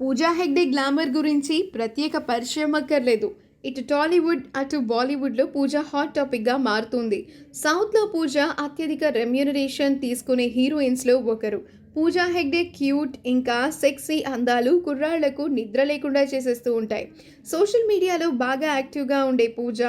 Pooja Hegde glamour గురించి ప్రత్యేక పరిచయం అక్కర్లేదు. ఇటు టాలీవుడ్ అటు బాలీవుడ్లో పూజ హాట్ టాపిక్గా మారుతుంది. సౌత్లో పూజ అత్యధిక రెమ్యూనరేషన్ తీసుకునే హీరోయిన్స్లో ఒకరు. పూజా హెగ్డే క్యూట్ ఇంకా సెక్సీ అందాలు కుర్రాళ్ళకు నిద్ర లేకుండా చేసేస్తూ ఉంటాయి. సోషల్ మీడియాలో బాగా యాక్టివ్గా ఉండే పూజ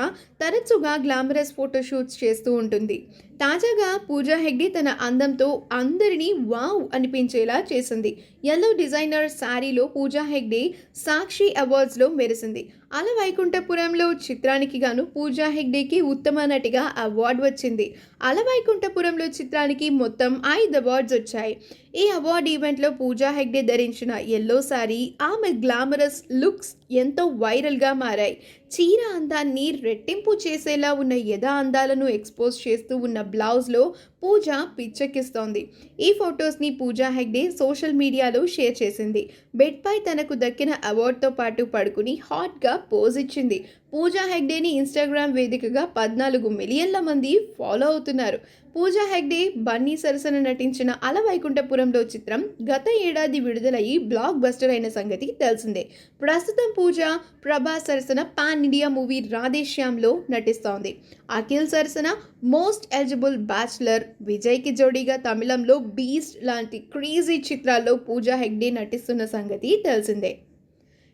తరచుగా గ్లామరస్ ఫోటోషూట్స్ చేస్తూ ఉంటుంది. తాజాగా పూజా హెగ్డే తన అందంతో అందరినీ వావ్ అనిపించేలా చేసింది. ఎల్లో డిజైనర్ శారీలో పూజా హెగ్డే సాక్షి అవార్డ్స్లో మెరిసింది. అలా వైకుంఠపురంలో చిత్రానికి గాను పూజా హెగ్డేకి ఉత్తమ నటిగా అవార్డు వచ్చింది. అల వైకుంఠపురంలో చిత్రానికి మొత్తం ఐదు అవార్డ్స్ వచ్చాయి. ఈ అవార్డు ఈవెంట్లో పూజా హెగ్డే ధరించిన ఎల్లో శారీ ఆమె గ్లామరస్ లుక్స్ ఎంతో వైరల్గా మారాయి. చీర అందాన్ని రెట్టింపు చేసేలా ఉన్న యథా అందాలను ఎక్స్పోజ్ చేస్తూ ఉన్న బ్లౌజ్లో పూజ పిచ్చెక్కిస్తోంది. ఈ ఫొటోస్ని పూజా హెగ్డే సోషల్ మీడియాలో షేర్ చేసింది. బెడ్పై తనకు దక్కిన అవార్డుతో పాటు పడుకుని హాట్గా పోజ్ ఇచ్చింది. పూజా హెగ్డేని ఇన్స్టాగ్రామ్ వేదికగా పద్నాలుగు మిలియన్ల మంది ఫాలో అవుతున్నారు. పూజా హెగ్డే బన్నీ సరసన నటించిన అలవైకుంఠపురంలో చిత్రం గత ఏడాది విడుదలయ్యి బ్లాక్ బస్టర్ అయిన సంగతి తెలిసిందే. ప్రస్తుతం పూజ ప్రభాస్ సరసన పాన్ ఇండియా మూవీ రాధేశ్యామ్లో నటిస్తోంది. అఖిల్ సరసన మోస్ట్ ఎలిజిబుల్ బ్యాచులర్ విజయ్కి జోడీగా తమిళంలో బీస్ట్ లాంటి క్రేజీ చిత్రాల్లో పూజా హెగ్డే నటిస్తున్న సంగతి తెలిసిందే.